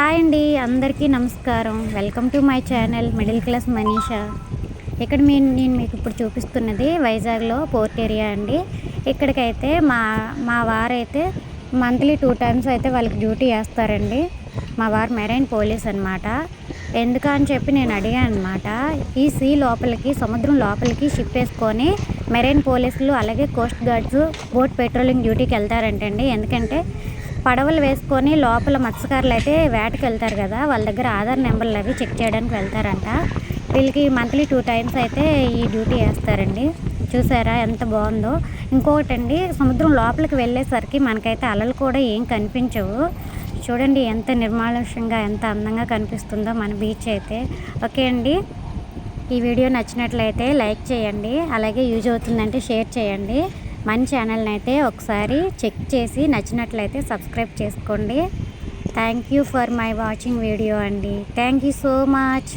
Hi అండి అందరికీ నమస్కారం. Welcome to my channel middle class Manisha. ఇక్కడ మీ నేను మీకు ఇప్పుడు చూపిస్తున్నది వైజాగ్లో పోర్ట్ ఏరియా అండి. ఇక్కడికైతే మా మా వారైతే మంత్లీ టూ టైమ్స్ అయితే వాళ్ళకి డ్యూటీ వేస్తారండి మా వారు మెరైన్ పోలీస్ అనమాట ఎందుకని చెప్పి నేను అడిగాను అనమాట ఈ సీ లోపలికి సముద్రం లోపలికి షిప్ వేసుకొని మెరైన్ పోలీసులు అలాగే కోస్ట్ గార్డ్స్ బోట్ పెట్రోలింగ్ డ్యూటీకి వెళ్తారంటండి. ఎందుకంటే పడవలు వేసుకొని లోపల మత్స్యకారులు అయితే వేటకి వెళ్తారు కదా వాళ్ళ దగ్గర ఆధార్ నెంబర్లు అవి చెక్ చేయడానికి వెళ్తారంట. వీళ్ళకి మంత్లీ టూ టైమ్స్ అయితే ఈ డ్యూటీ వేస్తారండి. చూసారా ఎంత బాగుందో. ఇంకొకటండి సముద్రం లోపలికి వెళ్ళేసరికి మనకైతే అలలు కూడా ఏం కనిపించవు. చూడండి ఎంత నిర్మానుష్యంగా ఎంత అందంగా కనిపిస్తుందో మన బీచ్ అయితే. ఓకే అండి. ఈ వీడియో నచ్చినట్లయితే లైక్ చేయండి అలాగే యూజ్ అవుతుందంటే షేర్ చేయండి. మన ఛానల్ని అయితే ఒకసారి చెక్ చేసి నచ్చినట్లయితే సబ్స్క్రైబ్ చేసుకోండి. Thank you for my watching video అండి. Thank you so much